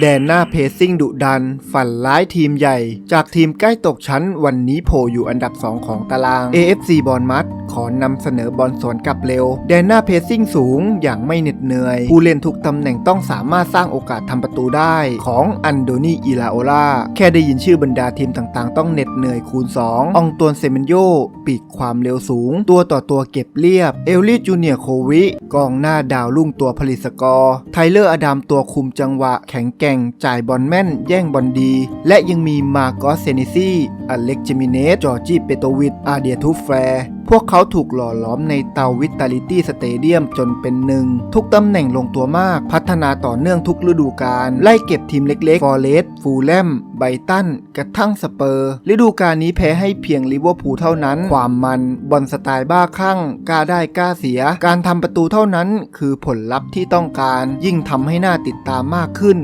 แดนหน้าเพซซิ่งดุดัน ฝันร้ายทีมใหญ่ จากทีมใกล้ตกชั้นวันนี้โผล่อยู่อันดับ 2 ของตาราง AFC บอลมัด ขอนำเสนอบอลสวนกลับเร็วแดนหน้าเพซซิ่งสูงอย่างไม่เหน็ดเหนื่อย ผู้เล่นทุกตำแหน่งต้องสามารถสร้างโอกาสทำประตูได้ของอันโดนีอิลาโอลาแค่ได้ยินชื่อบรรดาทีมต่างๆ ต้องเหน็ดเหนื่อยคูณ 2 องตวนเซเมนโยปีกความเร็วสูง ตัวต่อตัวเก็บเรียบ เอลลี่จูเนียโควิ กองหน้าดาวรุ่งตัวผลิตสกอร์ ไทเลอร์อดามตัวคุมจังหวะ แข็งแกร่ง จ่ายบอลแม่น แย่งบอลดี และยังมีมาโกสเซนิซี่อเล็กเจมิเนสจอร์จีเปโตวิดอาเดียทูแฟร์ พวกเขาถูกหล่อหลอมในเตาวิตาลิตี้สเตเดียมจนเป็นหนึ่ง ทุกตำแหน่งลงตัวมาก พัฒนาต่อเนื่องทุกฤดูกาลไล่เก็บทีมเล็กๆ ฟอร์เรสต์ฟูลแลม ไบตัน กระทั่งสเปอร์ ฤดูกาลนี้แพ้ให้เพียงลิเวอร์พูลเท่านั้น ความมัน บอลสไตล์บ้าคลั่งกล้าได้กล้าเสีย การทำประตูเท่านั้น คือผลลัพธ์ที่ต้องการ ยิ่งทำให้หน่าติดตามมากขึ้น